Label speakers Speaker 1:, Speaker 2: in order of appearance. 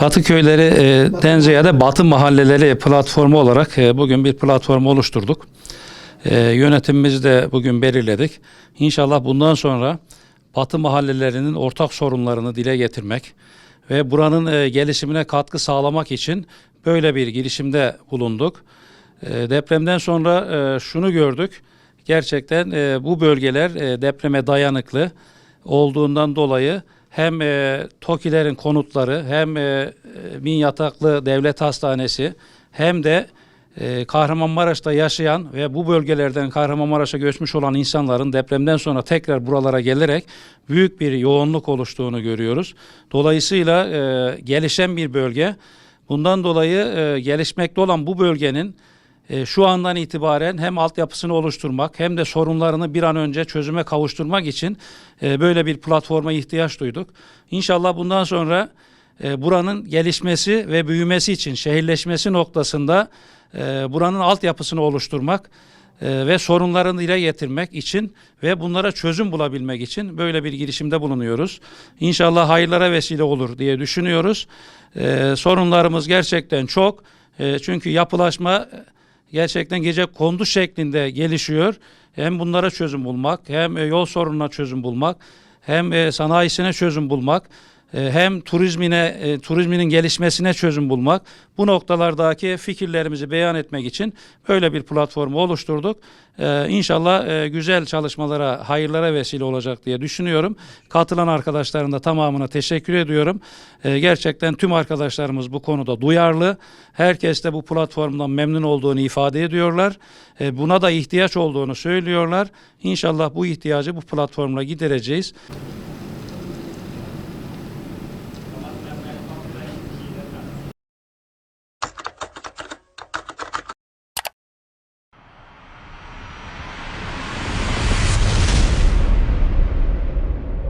Speaker 1: Batı köyleri e, den ziyade Batı mahalleleri platformu olarak e, bugün bir platform oluşturduk. E, yönetimimizi de bugün belirledik. İnşallah bundan sonra Batı mahallelerinin ortak sorunlarını dile getirmek ve buranın e, gelişimine katkı sağlamak için böyle bir girişimde bulunduk. E, depremden sonra e, şunu gördük. Gerçekten e, bu bölgeler e, depreme dayanıklı olduğundan dolayı hem e, TOKİ'lerin konutları hem e, e, bin yataklı devlet hastanesi hem de e, Kahramanmaraş'ta yaşayan ve bu bölgelerden Kahramanmaraş'a göçmüş olan insanların depremden sonra tekrar buralara gelerek büyük bir yoğunluk oluştuğunu görüyoruz. Dolayısıyla e, gelişen bir bölge. Bundan dolayı e, gelişmekte olan bu bölgenin e, şu andan itibaren hem altyapısını oluşturmak hem de sorunlarını bir an önce çözüme kavuşturmak için e, böyle bir platforma ihtiyaç duyduk. İnşallah bundan sonra e, buranın gelişmesi ve büyümesi için şehirleşmesi noktasında e, buranın altyapısını oluşturmak e, ve sorunlarını dile getirmek için ve bunlara çözüm bulabilmek için böyle bir girişimde bulunuyoruz. İnşallah hayırlara vesile olur diye düşünüyoruz. E, sorunlarımız gerçekten çok. E, çünkü yapılaşma gerçekten gece kondu şeklinde gelişiyor. Hem bunlara çözüm bulmak, hem e, yol sorununa çözüm bulmak, hem e, sanayisine çözüm bulmak, hem turizmine, e, turizminin gelişmesine çözüm bulmak. Bu noktalardaki fikirlerimizi beyan etmek için böyle bir platformu oluşturduk. E, İnşallah e, güzel çalışmalara, hayırlara vesile olacak diye düşünüyorum. Katılan arkadaşların da tamamına teşekkür ediyorum. E, Gerçekten tüm arkadaşlarımız bu konuda duyarlı. Herkes de bu platformdan memnun olduğunu ifade ediyorlar. E, Buna da ihtiyaç olduğunu söylüyorlar. İnşallah bu ihtiyacı bu platformla gidereceğiz.